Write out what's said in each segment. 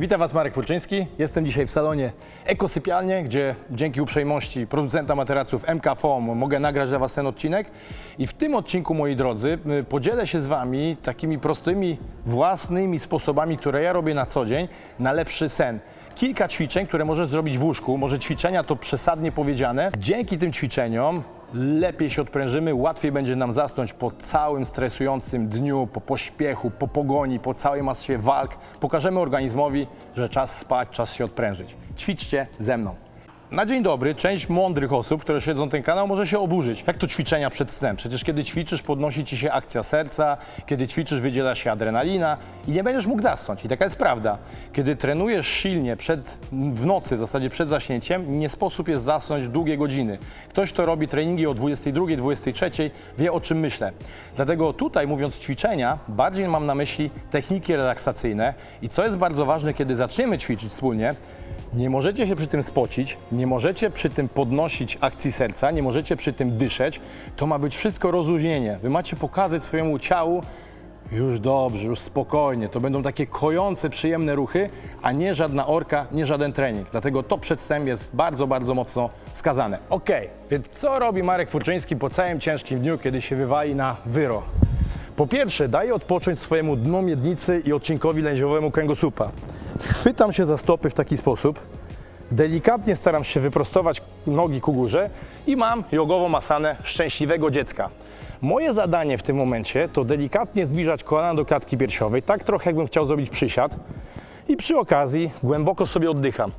Witam Was Marek Purczyński. Jestem dzisiaj w salonie Ekosypialnie, gdzie dzięki uprzejmości producenta materaców MK Foam mogę nagrać dla Was ten odcinek. I w tym odcinku, moi drodzy, y, podzielę się z Wami takimi prostymi, własnymi sposobami, które ja robię na co dzień na lepszy sen. Kilka ćwiczeń, które możesz zrobić w łóżku. Może ćwiczenia to przesadnie powiedziane. Dzięki tym ćwiczeniom lepiej się odprężymy, łatwiej będzie nam zasnąć po całym stresującym dniu, po pośpiechu, po pogoni, po całej masie walk. Pokażemy organizmowi, że czas spać, czas się odprężyć. Ćwiczcie ze mną. Na dzień dobry, część mądrych osób, które śledzą ten kanał, może się oburzyć. Jak to ćwiczenia przed snem? Przecież kiedy ćwiczysz, podnosi ci się akcja serca, kiedy ćwiczysz, wydziela się adrenalina i nie będziesz mógł zasnąć. I taka jest prawda. Kiedy trenujesz silnie przed, w nocy, w zasadzie przed zaśnięciem, nie sposób jest zasnąć długie godziny. Ktoś, kto robi treningi o 22, 23, wie o czym myślę. Dlatego tutaj, mówiąc ćwiczenia, bardziej mam na myśli techniki relaksacyjne i co jest bardzo ważne, kiedy zaczniemy ćwiczyć wspólnie, nie możecie się przy tym spocić, nie możecie przy tym podnosić akcji serca, nie możecie przy tym dyszeć. To ma być wszystko rozluźnienie. Wy macie pokazać swojemu ciału, już dobrze, już spokojnie. To będą takie kojące, przyjemne ruchy, a nie żadna orka, nie żaden trening. Dlatego to przedstęp jest bardzo, bardzo mocno wskazane. Ok, więc co robi Marek Furczyński po całym ciężkim dniu, kiedy się wywali na wyro? Po pierwsze, daję odpocząć swojemu dnu miednicy i odcinkowi lędźwiowemu kręgosłupa. Chwytam się za stopy w taki sposób, delikatnie staram się wyprostować nogi ku górze i mam jogową asanę szczęśliwego dziecka. Moje zadanie w tym momencie to delikatnie zbliżać kolana do klatki piersiowej, tak trochę jakbym chciał zrobić przysiad i przy okazji głęboko sobie oddycham.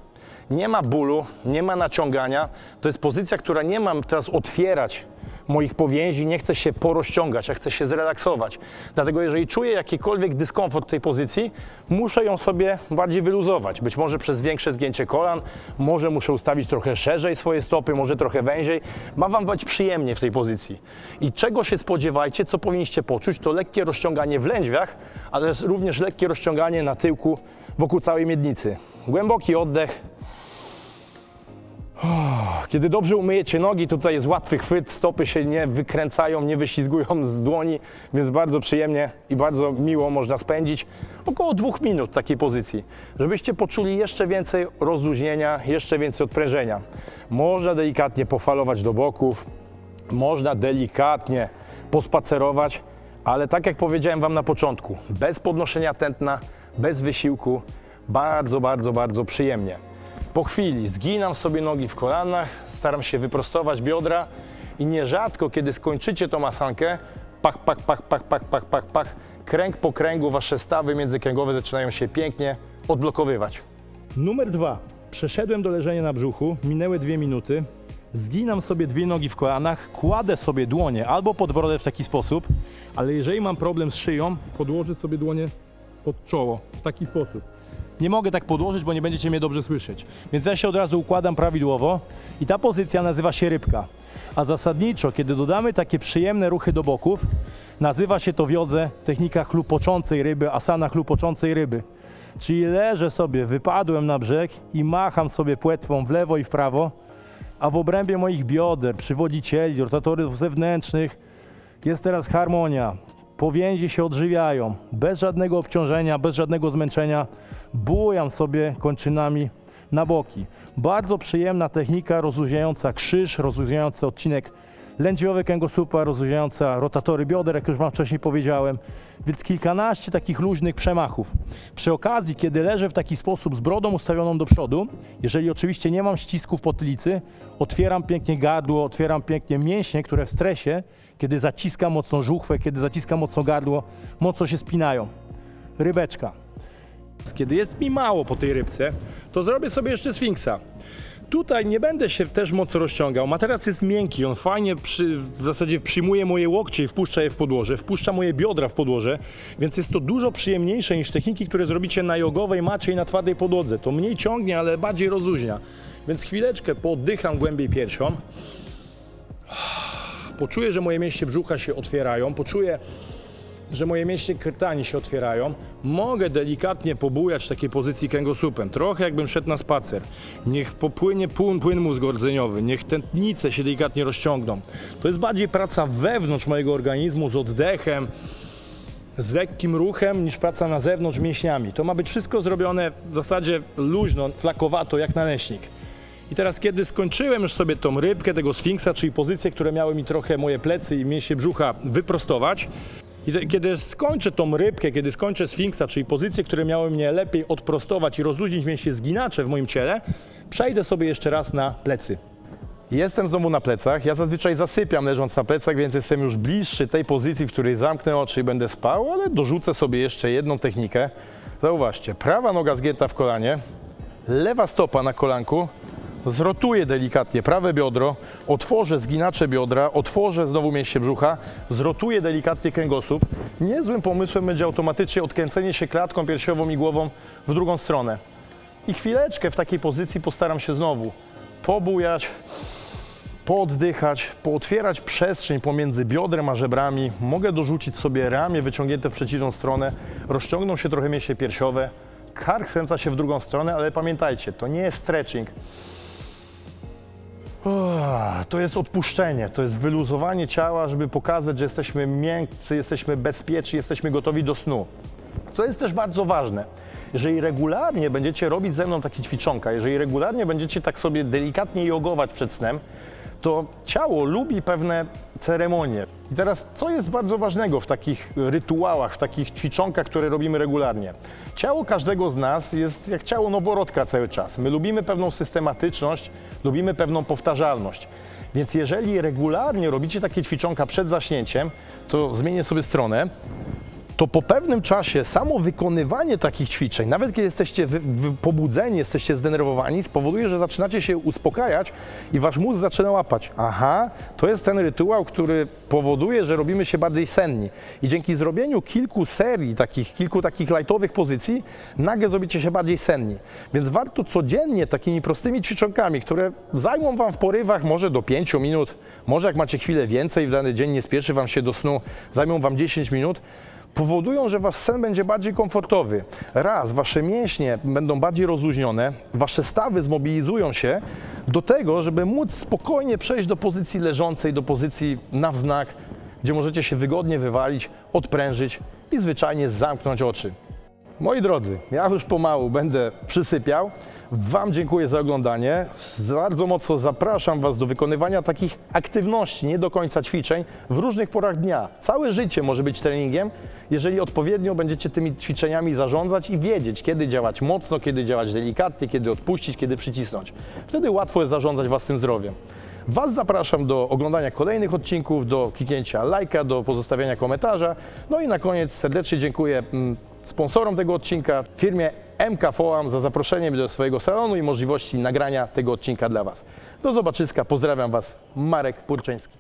Nie ma bólu, nie ma naciągania. To jest pozycja, która nie mam teraz otwierać moich powięzi, nie chcę się porozciągać, ja chcę się zrelaksować. Dlatego jeżeli czuję jakikolwiek dyskomfort tej pozycji, muszę ją sobie bardziej wyluzować. Być może przez większe zgięcie kolan, może muszę ustawić trochę szerzej swoje stopy, może trochę węziej. Ma Wam być przyjemnie w tej pozycji. I czego się spodziewajcie, co powinniście poczuć, to lekkie rozciąganie w lędźwiach, ale również lekkie rozciąganie na tyłku wokół całej miednicy. Głęboki oddech, kiedy dobrze umyjecie nogi, tutaj jest łatwy chwyt, stopy się nie wykręcają, nie wyślizgują z dłoni, więc bardzo przyjemnie i bardzo miło można spędzić około dwóch minut takiej pozycji, żebyście poczuli jeszcze więcej rozluźnienia, jeszcze więcej odprężenia. Można delikatnie pofalować do boków, można delikatnie pospacerować, ale tak jak powiedziałem Wam na początku, bez podnoszenia tętna, bez wysiłku, bardzo, bardzo, bardzo przyjemnie. Po chwili zginam sobie nogi w kolanach, staram się wyprostować biodra i nierzadko, kiedy skończycie tą masankę, pach, pach, pach, pach, pach, pach, pach, pach, kręg po kręgu wasze stawy międzykręgowe zaczynają się pięknie odblokowywać. Numer dwa. Przeszedłem do leżenia na brzuchu, minęły dwie minuty. Zginam sobie dwie nogi w kolanach, kładę sobie dłonie albo pod brodę w taki sposób, ale jeżeli mam problem z szyją, podłożę sobie dłonie pod czoło w taki sposób. Nie mogę tak podłożyć, bo nie będziecie mnie dobrze słyszeć. Więc ja się od razu układam prawidłowo i ta pozycja nazywa się rybka. A zasadniczo, kiedy dodamy takie przyjemne ruchy do boków, nazywa się to wiodze technika chlupoczącej ryby, asana chlupoczącej ryby. Czyli leżę sobie, wypadłem na brzeg i macham sobie płetwą w lewo i w prawo, a w obrębie moich bioder, przywodzicieli, rotatorów zewnętrznych jest teraz harmonia. Powięzi się odżywiają, bez żadnego obciążenia, bez żadnego zmęczenia. Bujam sobie kończynami na boki. Bardzo przyjemna technika rozluźniająca krzyż, rozluźniająca odcinek lędźwiowy kręgosłupa, rozluźniająca rotatory bioder, jak już Wam wcześniej powiedziałem. Więc kilkanaście takich luźnych przemachów. Przy okazji, kiedy leżę w taki sposób z brodą ustawioną do przodu, jeżeli oczywiście nie mam ścisków potylicy, otwieram pięknie gardło, otwieram pięknie mięśnie, które w stresie, kiedy zaciskam mocno żuchwę, kiedy zaciskam mocno gardło, mocno się spinają. Rybeczka. Kiedy jest mi mało po tej rybce, to zrobię sobie jeszcze sfinksa. Tutaj nie będę się też mocno rozciągał. Materac jest miękki, on fajnie przy, w zasadzie przyjmuje moje łokcie i wpuszcza je w podłoże, wpuszcza moje biodra w podłoże, więc jest to dużo przyjemniejsze niż techniki, które zrobicie na jogowej macie i na twardej podłodze. To mniej ciągnie, ale bardziej rozluźnia. Więc chwileczkę pooddycham głębiej piersią. Poczuję, że moje mięśnie brzucha się otwierają, poczuję że moje mięśnie krtani się otwierają, mogę delikatnie pobujać w takiej pozycji kręgosłupem, trochę jakbym szedł na spacer. Niech popłynie płyn, płyn mózgordzeniowy, niech tętnice się delikatnie rozciągną. To jest bardziej praca wewnątrz mojego organizmu z oddechem, z lekkim ruchem niż praca na zewnątrz mięśniami. To ma być wszystko zrobione w zasadzie luźno, flakowato, jak naleśnik. I teraz, kiedy skończyłem już sobie tą rybkę tego sfinksa, czyli pozycje, które miały mi trochę moje plecy i mięśnie brzucha wyprostować, i kiedy skończę tą rybkę, kiedy skończę sfinksa, czyli pozycje, które miały mnie lepiej odprostować i rozluźnić mięśnie zginacze w moim ciele, przejdę sobie jeszcze raz na plecy. Jestem znowu na plecach. Ja zazwyczaj zasypiam leżąc na plecach, więc jestem już bliższy tej pozycji, w której zamknę oczy i będę spał, ale dorzucę sobie jeszcze jedną technikę. Zauważcie, prawa noga zgięta w kolanie, lewa stopa na kolanku, zrotuję delikatnie prawe biodro, otworzę zginacze biodra, otworzę znowu mięśnie brzucha, zrotuję delikatnie kręgosłup. Niezłym pomysłem będzie automatycznie odkręcenie się klatką piersiową i głową w drugą stronę. I chwileczkę w takiej pozycji postaram się znowu pobujać, pooddychać, pootwierać przestrzeń pomiędzy biodrem a żebrami. Mogę dorzucić sobie ramię wyciągnięte w przeciwną stronę, rozciągną się trochę mięśnie piersiowe, kark kręca się w drugą stronę, ale pamiętajcie, to nie jest stretching. To jest odpuszczenie, to jest wyluzowanie ciała, żeby pokazać, że jesteśmy miękcy, jesteśmy bezpieczni, jesteśmy gotowi do snu. Co jest też bardzo ważne, jeżeli regularnie będziecie robić ze mną takie ćwiczonka, jeżeli regularnie będziecie tak sobie delikatnie jogować przed snem, to ciało lubi pewne ceremonie. I teraz, co jest bardzo ważnego w takich rytuałach, w takich ćwiczonkach, które robimy regularnie? Ciało każdego z nas jest jak ciało noworodka cały czas. My lubimy pewną systematyczność, lubimy pewną powtarzalność. Więc jeżeli regularnie robicie takie ćwiczonka przed zaśnięciem, to zmienię sobie stronę to po pewnym czasie samo wykonywanie takich ćwiczeń, nawet kiedy jesteście pobudzeni, jesteście zdenerwowani, spowoduje, że zaczynacie się uspokajać i wasz mózg zaczyna łapać. Aha, to jest ten rytuał, który powoduje, że robimy się bardziej senni. I dzięki zrobieniu kilku serii, takich, kilku takich lightowych pozycji, nagle zrobicie się bardziej senni. Więc warto codziennie takimi prostymi ćwiczonkami, które zajmą wam w porywach może do 5 minut, może jak macie chwilę więcej w dany dzień, nie spieszy wam się do snu, zajmą wam 10 minut, powodują, że wasz sen będzie bardziej komfortowy. Raz, wasze mięśnie będą bardziej rozluźnione, wasze stawy zmobilizują się do tego, żeby móc spokojnie przejść do pozycji leżącej, do pozycji na wznak, gdzie możecie się wygodnie wywalić, odprężyć i zwyczajnie zamknąć oczy. Moi drodzy, ja już pomału będę przysypiał. Wam dziękuję za oglądanie. Bardzo mocno zapraszam Was do wykonywania takich aktywności, nie do końca ćwiczeń, w różnych porach dnia. Całe życie może być treningiem, jeżeli odpowiednio będziecie tymi ćwiczeniami zarządzać i wiedzieć, kiedy działać mocno, kiedy działać delikatnie, kiedy odpuścić, kiedy przycisnąć. Wtedy łatwo jest zarządzać własnym zdrowiem. Was zapraszam do oglądania kolejnych odcinków, do kliknięcia lajka, do pozostawiania komentarza. No i na koniec serdecznie dziękuję mm, sponsorom tego odcinka, firmie MK Foam za zaproszenie mnie do swojego salonu i możliwości nagrania tego odcinka dla Was. Do zobaczyska, pozdrawiam Was, Marek Purczeński.